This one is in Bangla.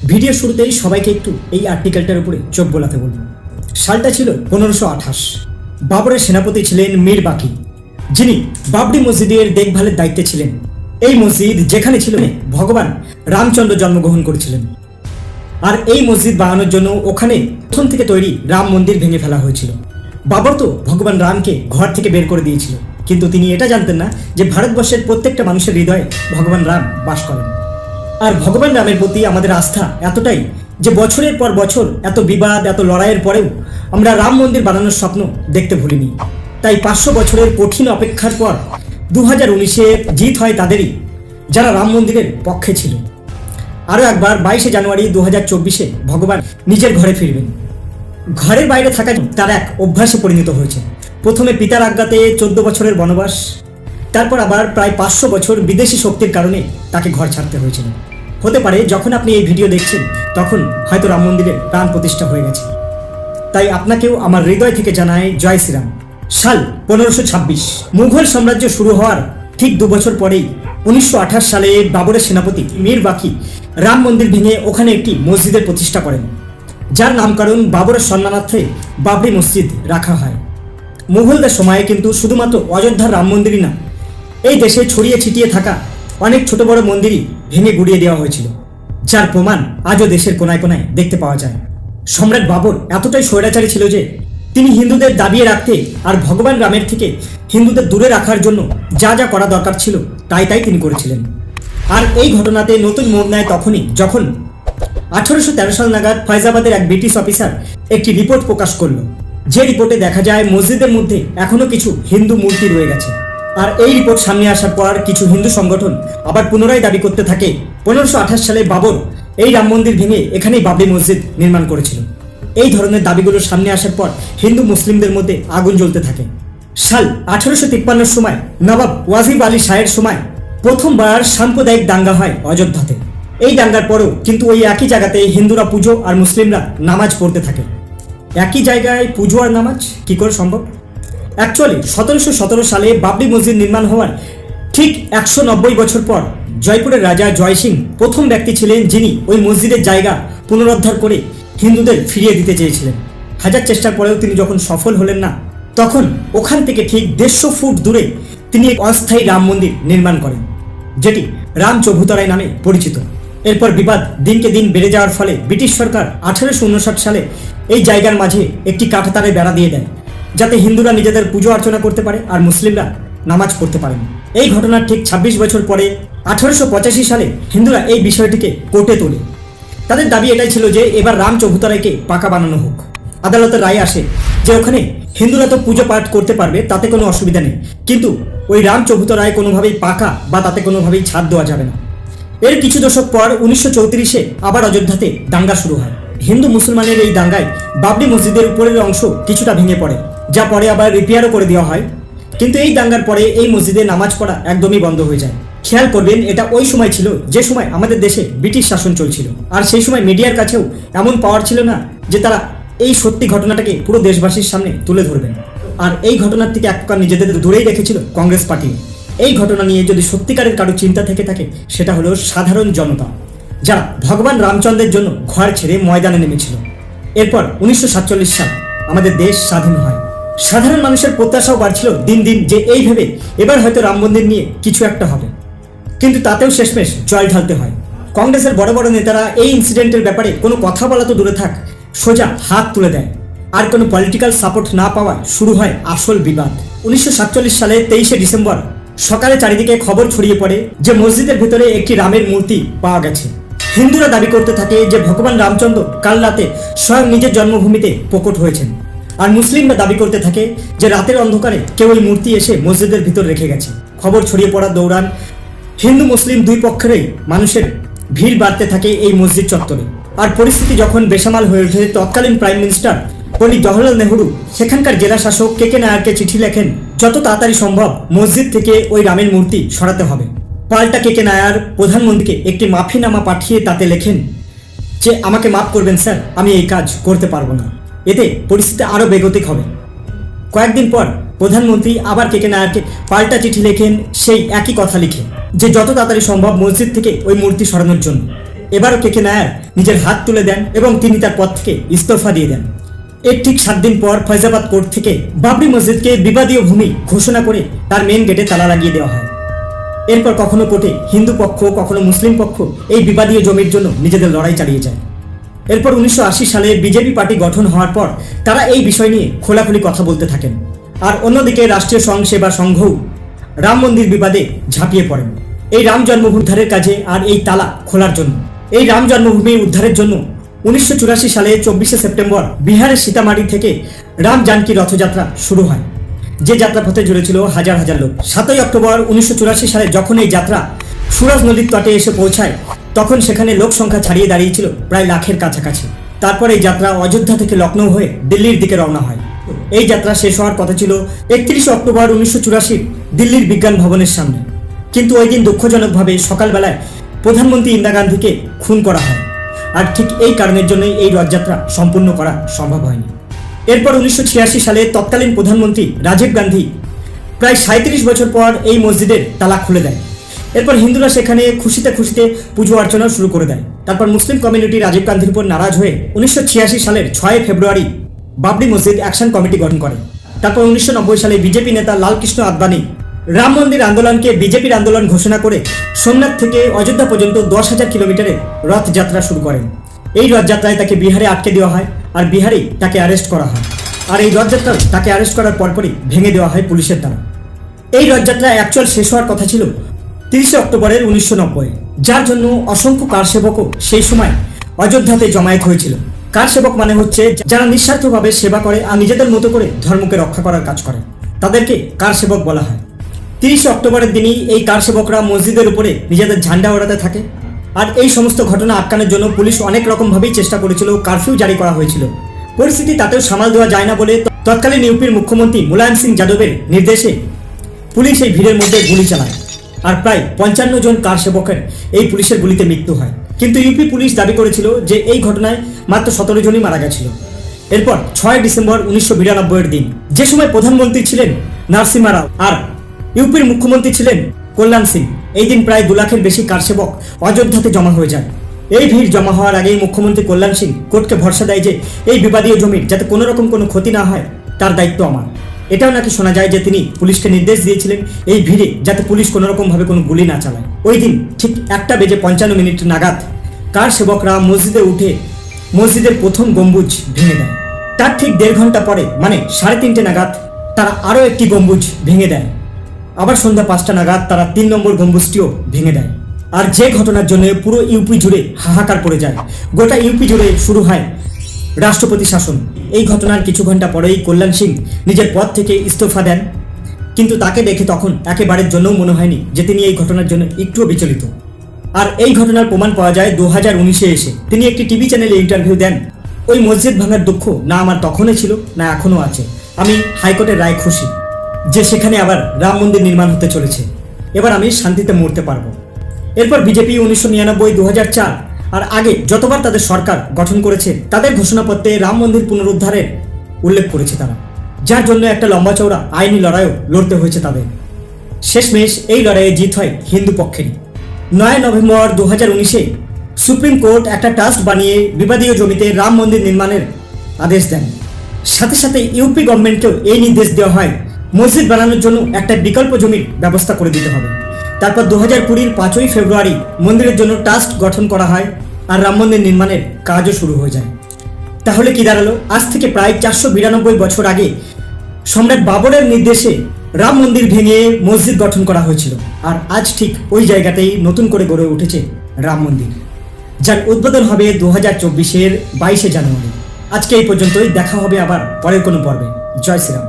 ভিডিও শুরুতেই সবাইকে একটু এই আর্টিকেলটার উপরে চোখ বোলাতে বলব। সালটা ছিল পনেরোশো আঠাশ। বাবরের সেনাপতি ছিলেন মীর বাকি, যিনি বাবরি মসজিদের দেখভালের দায়িত্বে ছিলেন। এই মসজিদ যেখানে ছিল ভগবান রামচন্দ্র জন্মগ্রহণ করেছিলেন। আর এই মসজিদ বানানোর জন্য ওখানে প্রথম থেকে তৈরি রাম মন্দির ভেঙে ফেলা হয়েছিল। বাবর তো ভগবান রামকে ঘর থেকে বের করে দিয়েছিল। কিন্তু তিনি এটা জানতেন না যে ভারতবর্ষের প্রত্যেকটা মানুষের হৃদয়ে ভগবান রাম বাস করেন। আর ভগবান রামের প্রতি আমাদের আস্থা এতটাই যে বছরের পর বছর এত বিবাদ, এত লড়াইয়ের পরেও আমরা রাম মন্দির বানানোর স্বপ্ন দেখতে ভুলিনি। তাই পাঁচশো বছরের কঠিন অপেক্ষার পর দু হাজার উনিশে জিত হয় তাদেরই যারা রাম মন্দিরের পক্ষে ছিল। আরও একবার বাইশে জানুয়ারি দু হাজার চব্বিশে ভগবান নিজের ঘরে ফিরবেন। ঘরের বাইরে থাকা তার এক অভ্যাসে পরিণত হয়েছে। প্রথমে পিতার আজ্ঞাতে চোদ্দ বছরের বনবাস তারপর আবার প্রায় পাঁচশো বছর বিদেশি শক্তির কারণে তাকে ঘর ছাড়তে হয়েছিল। হতে পারে যখন আপনি এই ভিডিও দেখছেন, তখন হয়তো রাম মন্দিরে প্রাণ প্রতিষ্ঠা হয়ে গেছে। তাই আপনাকেও আমার হৃদয় থেকে জানায় জয় শ্রীরাম। সাল পনেরোশো ছাব্বিশ। মুঘল সাম্রাজ্য শুরু হওয়ার ঠিক দু বছর পরেই উনিশশো আঠাশ সালে বাবরের সেনাপতি মীর বাকি রাম মন্দির ভেঙে ওখানে একটি মসজিদের প্রতিষ্ঠা করেন, যার নামকরণ বাবরের সম্মানার্থে বাবরি মসজিদ রাখা হয়। মুঘলদের সময়ে কিন্তু শুধুমাত্র অযোধ্যার রাম মন্দিরই না এই দেশে ছড়িয়ে ছিটিয়ে থাকা অনেক ছোট বড় মন্দিরই ভেঙে গুড়িয়ে দেওয়া হয়েছিল, যার প্রমাণ আজও দেশের কোনায় কোনায় দেখতে পাওয়া যায়। সম্রাট বাবর এতটাই স্বৈরাচারী ছিল যে, তিনি হিন্দুদের দাবিয়ে রাখতে আর ভগবান রামের থেকে হিন্দুদের দূরে রাখার জন্য যা যা করা দরকার ছিল, তাই তাই তিনি করেছিলেন। আর এই ঘটনাতে নতুন মোড় নেয় তখনই যখন আঠারোশো তেরো সাল নাগাদ ফয়জাবাদের এক ব্রিটিশ অফিসার একটি রিপোর্ট প্রকাশ করল। যে রিপোর্টে দেখা যায়, মসজিদের মধ্যে এখনও কিছু হিন্দু মূর্তি রয়ে গেছে। আর এই রিপোর্ট সামনে আসার পর কিছু হিন্দু সংগঠন আবার পুনরায় দাবি করতে থাকে। পনেরোশো আঠাশ সালে বাবর এই রাম মন্দির ভেঙে এখানেই বাবরি মসজিদ নির্মাণ করেছিল। এই ধরনের দাবিগুলো সামনে আসার পর হিন্দু মুসলিমদের মধ্যে আগুন জ্বলতে থাকে। সাল আঠারোশো তিপ্পান্নর সময় নবাব ওয়াজিব আলী শাহের সময় প্রথমবার সাম্প্রদায়িক দাঙ্গা হয় অযোধ্যাতে। এই দাঙ্গার পরেও কিন্তু ওই একই জায়গাতে হিন্দুরা পুজো আর মুসলিমরা নামাজ পড়তে থাকে। একই জায়গায় পুজো আর নামাজ? কি করে সম্ভব? অ্যাকচুয়ালি সতেরোশো সতেরো সালে বাবরি মসজিদ নির্মাণ হওয়ার ঠিক একশো নব্বই বছর পর জয়পুরের রাজা জয় সিং প্রথম ব্যক্তি ছিলেন যিনি ওই মসজিদের জায়গা পুনরুদ্ধার করে হিন্দুদের ফিরিয়ে দিতে চেয়েছিলেন। হাজার চেষ্টার পরেও তিনি যখন সফল হলেন না, তখন ওখান থেকে ঠিক দেড়শো ফুট দূরে তিনি এক অস্থায়ী রাম মন্দির নির্মাণ করেন, যেটি রাম চৌভুতরায় নামে পরিচিত। এরপর বিবাদ দিনকে দিন বেড়ে যাওয়ার ফলে ব্রিটিশ সরকার আঠারোশো উনষাট সালে এই জায়গার মাঝে একটি কাঁটাতারে বেড়া দিয়ে দেয়। যাতে হিন্দুরা নিজেদের পুজো অর্চনা করতে পারে আর মুসলিমরা নামাজ পড়তে পারেন। এই ঘটনার ঠিক ২৬ বছর পরে আঠারোশো পঁচাশি সালে হিন্দুরা এই বিষয়টিকে কোর্টে তোলে। তাদের দাবি এটাই ছিল যে এবার রাম চৌভুতরায়কে পাকা বানানো হোক। আদালতের রায় আসে যে ওখানে হিন্দুরা তো পুজো পাঠ করতে পারবে, তাতে কোনো অসুবিধা নেই। কিন্তু ওই রাম চৌভুতরায় কোনোভাবেই পাকা বা তাতে কোনোভাবেই ছাদ দেওয়া যাবে না। এর কিছু দশক পর উনিশশো চৌত্রিশে আবার অযোধ্যাতে দাঙ্গা শুরু হয়। হিন্দু মুসলমানের এই দাঙ্গায় বাবরি মসজিদের উপরের অংশ কিছুটা ভেঙে পড়ে। যা পরে আবার রিপেয়ারও করে দেওয়া হয়। কিন্তু এই দাঙ্গার পরে এই মসজিদে নামাজ পড়া একদমই বন্ধ হয়ে যায়। খেয়াল করবেন, এটা ওই সময় ছিল যে সময় আমাদের দেশে ব্রিটিশ শাসন চলছিল। আর সেই সময় মিডিয়ার কাছেও এমন পাওয়ার ছিল না যে তারা এই সত্যি ঘটনাটাকে পুরো দেশবাসীর সামনে তুলে ধরবেন। আর এই ঘটনার থেকে এক প্রকার নিজেদের দূরেই রেখেছিল কংগ্রেস পার্টি। এই ঘটনা নিয়ে যদি সত্যিকারের কারও চিন্তা থেকে থাকে, সেটা হলো সাধারণ জনতা, যারা ভগবান রামচন্দ্রের জন্য ঘর ছেড়ে ময়দানে নেমেছিল। এরপর উনিশশো সাতচল্লিশ সাল আমাদের দেশ স্বাধীন হয়। সাধারণ মানুষের প্রত্যাশাও বাড়ছিল দিন দিন যে এই ভেবে এবার হয়তো রাম মন্দির নিয়ে কিছু একটা হবে। কিন্তু তাতেও শেষমেশ জল ঢালতে হয়। কংগ্রেসের বড় বড় নেতারা এই ইনসিডেন্টের ব্যাপারে কোনো কথা বলা তো দূরে থাক, সোজা হাত তুলে দেয়। আর কোনো পলিটিক্যাল সাপোর্ট না পাওয়ায় শুরু হয় আসল বিবাদ। উনিশশো সাতচল্লিশ সালে তেইশে ডিসেম্বর সকালে চারিদিকে খবর ছড়িয়ে পড়ে যে মসজিদের ভেতরে একটি রামের মূর্তি পাওয়া গেছে। হিন্দুরা দাবি করতে থাকে যে ভগবান রামচন্দ্র কাল রাতে স্বয়ং নিজের জন্মভূমিতে প্রকট হয়েছেন। আর মুসলিমরা দাবি করতে থাকে যে রাতের অন্ধকারে কেউ ওই মূর্তি এসে মসজিদের ভিতর রেখে গেছে। খবর ছড়িয়ে পড়ার দৌড়ান হিন্দু, মুসলিম দুই পক্ষেরই মানুষের ভিড় বাড়তে থাকে এই মসজিদ চত্বরে। আর পরিস্থিতি যখন বেসামাল হয়ে ওঠে, তৎকালীন প্রাইম মিনিস্টার পণ্ডিত জওহরলাল নেহরু, সেখানকার জেলা শাসক কে কে নায়ারকে চিঠি লেখেন, যত তাড়াতাড়ি সম্ভব মসজিদ থেকে ওই রামের মূর্তি সরাতে হবে। পাল্টা কে কে নায়ার প্রধানমন্ত্রীকে একটি মাফিনামা পাঠিয়ে তাতে লেখেন যে, আমাকে মাফ করবেন স্যার, আমি এই কাজ করতে পারব না। এতে পরিস্থিতি আরও বেগতিক হবে। কয়েকদিন পর প্রধানমন্ত্রী আবার কেকে নায়ারকে পাল্টা চিঠি লেখেন, সেই একই কথা লিখে, যে যত তাড়াতাড়ি সম্ভব মসজিদ থেকে ওই মূর্তি সরানোর জন্য। এবারও কেকে নায়ার নিজের হাত তুলে দেন এবং তিনি তার পদ থেকে ইস্তফা দিয়ে দেন। এর ঠিক সাত দিন পর ফৈজাবাদ কোর্ট থেকে বাবরি মসজিদকে বিবাদীয় ভূমি ঘোষণা করে তার মেন গেটে তালা লাগিয়ে দেওয়া হয়। এরপর কখনো কোর্টে হিন্দু পক্ষ, কখনো মুসলিম পক্ষ এই বিবাদীয় জমির জন্য নিজেদের লড়াই চালিয়ে যায়। এরপর উনিশশো আশি সালে বিজেপি পার্টি গঠন হওয়ার পর তারা এই বিষয় নিয়ে খোলাখুলি কথা বলতে থাকেন। আর অন্যদিকে রাষ্ট্রীয় স্বয়ংসেবা সংঘও রাম মন্দির বিবাদে ঝাঁপিয়ে পড়েন। এই রাম জন্মভূমি উদ্ধারের কাজে আর এই তালা খোলার জন্য। এই রাম জন্মভূমি উদ্ধারের জন্য উনিশশো চুরাশি সালে চব্বিশে সেপ্টেম্বর বিহারের সীতামারি থেকে রাম জানকী রথযাত্রা শুরু হয়। যে যাত্রাপথে জুড়েছিল হাজার হাজার লোক। সাতই অক্টোবর উনিশশো চুরাশি সালে যখন এই যাত্রা সুরজ নদীর তটে এসে পৌঁছায় তখন সেখানে লোক সংখ্যা ছাড়িয়ে দাঁড়িয়েছিল, প্রায় লাখের কাছাকাছি। তারপর এই যাত্রা অযোধ্যা থেকে লখনৌ হয়ে দিল্লির দিকে রওনা হয়। এই যাত্রা শেষ হওয়ার কথা ছিল একত্রিশে অক্টোবর উনিশশো চুরাশি দিল্লির বিজ্ঞান ভবনের সামনে। কিন্তু ওই দিন দুঃখজনকভাবে সকালবেলায় প্রধানমন্ত্রী ইন্দিরা গান্ধীকে খুন করা হয়। আর ঠিক এই কারণের জন্যই এই রথযাত্রা সম্পূর্ণ করা সম্ভব হয়নি। এরপর উনিশশো ছিয়াশি সালে তৎকালীন প্রধানমন্ত্রী রাজীব গান্ধী প্রায় সাঁত্রিশ বছর পর এই মসজিদের তালা খুলে দেয়। এরপর হিন্দুরা সেখানে খুশিতে খুশিতে পুজো অর্চনা শুরু করে দেয়। তারপর মুসলিম কমিউনিটি রাজীব গান্ধীর উপর নারাজ হয়ে উনিশশো ছিয়াশি সালের ছয় ফেব্রুয়ারি বাবরি মসজিদ অ্যাকশন কমিটি গঠন করে। তারপর উনিশশো নব্বই সালে বিজেপি নেতা লালকৃষ্ণ আদবানি রাম মন্দির আন্দোলনকে বিজেপির আন্দোলন ঘোষণা করে সোমনাথ থেকে অযোধ্যা পর্যন্ত দশ হাজার কিলোমিটারে রথযাত্রা শুরু করেন। এই রথযাত্রায় তাকে বিহারে আটকে দেওয়া হয় আর বিহারেই তাকে অ্যারেস্ট করা হয়। আর এই রথযাত্রায় তাকে অ্যারেস্ট করার পরপরই ভেঙে দেওয়া হয় পুলিশের দ্বারা। এই রথযাত্রা অ্যাকচুয়াল শেষ হওয়ার কথা ছিল তিরিশে অক্টোবরের উনিশশো নব্বই, যার জন্য অসংখ্য কারসেবকও সেই সময় অযোধ্যাতে জমায়েত হয়েছিল। কারসেবক মানে হচ্ছে যারা নিঃস্বার্থভাবে সেবা করে আর নিজেদের মতো করে ধর্মকে রক্ষা করার কাজ করে। তাদেরকে কারসেবক বলা হয়? তিরিশে অক্টোবরের দিনই এই কারসেবকরা মসজিদের উপরে নিজেদের ঝান্ডা ওড়াতে থাকে। আর এই সমস্ত ঘটনা আটকানোর জন্য পুলিশ অনেক রকমভাবেই চেষ্টা করেছিল, কারফিউ জারি করা হয়েছিল। পরিস্থিতি তাতেও সামাল দেওয়া যায় না বলে তৎকালীন ইউপির মুখ্যমন্ত্রী মুলায়ম সিং যাদবের নির্দেশে পুলিশ এই ভিড়ের মধ্যে গুলি চালায়। আর প্রায় পঞ্চান্ন জন কার সেবকের এই পুলিশের গুলিতে মৃত্যু হয়। কিন্তু ইউপি পুলিশ দাবি করেছিল যে এই ঘটনায় মাত্র সতেরো জনই মারা গেছিল। এরপর ছয় ডিসেম্বর উনিশশো বিরানব্বইয়ের দিন যে সময় প্রধানমন্ত্রী ছিলেন নারসিমা রাও আর ইউপির মুখ্যমন্ত্রী ছিলেন কল্যাণ সিং, এই দিন প্রায় দু লাখের বেশি কারসেবক অযোধ্যাতে জমা হয়ে যায়। এই ভিড় জমা হওয়ার আগেই মুখ্যমন্ত্রী কল্যাণ সিং কোর্টকে ভরসা দেয় যে এই বিবাদীয় জমির যাতে কোনো রকম কোনো ক্ষতি না হয়, তার দায়িত্ব আমার। এটাও নাকি শোনা যায় যে তিনি পুলিশকে নির্দেশ দিয়েছিলেন এই ভিড়ে যাতে পুলিশ কোনো রকম ভাবে কোনো গুলি না চালায়। ওই দিন ঠিক একটা বেজে পঞ্চান্ন মিনিট নাগাদ কার সেবকরা মসজিদে উঠে মসজিদের প্রথম গম্বুজ ভেঙে দেয়। তার ঠিক দেড় ঘণ্টা পরে মানে সাড়ে তিনটে নাগাদ, তারা আরও একটি গম্বুজ ভেঙে দেয়। আবার সন্ধ্যা পাঁচটা নাগাদ তারা তিন নম্বর গম্বুজটিও ভেঙে দেয়। আর যে ঘটনার জন্য পুরো ইউপি জুড়ে হাহাকার পড়ে যায়। গোটা ইউপি জুড়ে শুরু হয় রাষ্ট্রপতি শাসন। এই ঘটনার কিছু ঘণ্টা পরেই কল্যাণ সিং নিজের পদ থেকে ইস্তফা দেন। কিন্তু তাকে দেখে তখন একেবারের জন্যও মনে হয়নি যে তিনি এই ঘটনার জন্য একটুও বিচলিত। আর এই ঘটনার প্রমাণ পাওয়া যায় দু হাজার উনিশে এসে। তিনি একটি টিভি চ্যানেলে ইন্টারভিউ দেন। ওই মসজিদ ভাঙার দুঃখ না আমার তখনই ছিল, না এখনও আছে। আমি হাইকোর্টের রায় খুশি যে সেখানে আবার রাম মন্দির নির্মাণ হতে চলেছে। এবার আমি শান্তিতে মরতে পারব। এরপর বিজেপি উনিশশো নিরানব্বই দু হাজার চার আর আগে যতবার তাদের সরকার গঠন করেছে, তাদের ঘোষণাপত্রে রাম মন্দির পুনরুদ্ধারের উল্লেখ করেছে তারা। যার জন্য একটা লম্বা চওড়া আইনি লড়াইও লড়তে হয়েছে তাদের। শেষমেশ এই লড়াইয়ে জিত হয় হিন্দু পক্ষেরই। নয় নভেম্বর দু হাজার উনিশে সুপ্রিম কোর্ট একটা ট্রাস্ট বানিয়ে বিবাদীয় জমিতে রাম মন্দির নির্মাণের আদেশ দেন। সাথে সাথে ইউপি গভর্নমেন্টকেও এই নির্দেশ দেওয়া হয়, মসজিদ বানানোর জন্য একটা বিকল্প জমির ব্যবস্থা করে দিতে হবে। তারপর দু হাজার কুড়ির পাঁচই ফেব্রুয়ারি মন্দিরের জন্য ট্রাস্ট গঠন করা হয় আর রাম মন্দির নির্মাণের কাজও শুরু হয়ে যায়। তাহলে কি দাঁড়াল? আজ থেকে প্রায় চারশো বিরানব্বই বছর আগে সম্রাট বাবরের নির্দেশে রাম মন্দির ভেঙে মসজিদ গঠন করা হয়েছিল। আর আজ ঠিক ওই জায়গাতেই নতুন করে গড়ে উঠেছে রাম মন্দির, যার উদ্বোধন হবে দু হাজার চব্বিশের বাইশে জানুয়ারি। আজকে এই পর্যন্তই, দেখা হবে আবার পরের কোনো পর্বে। জয় শ্রীরাম।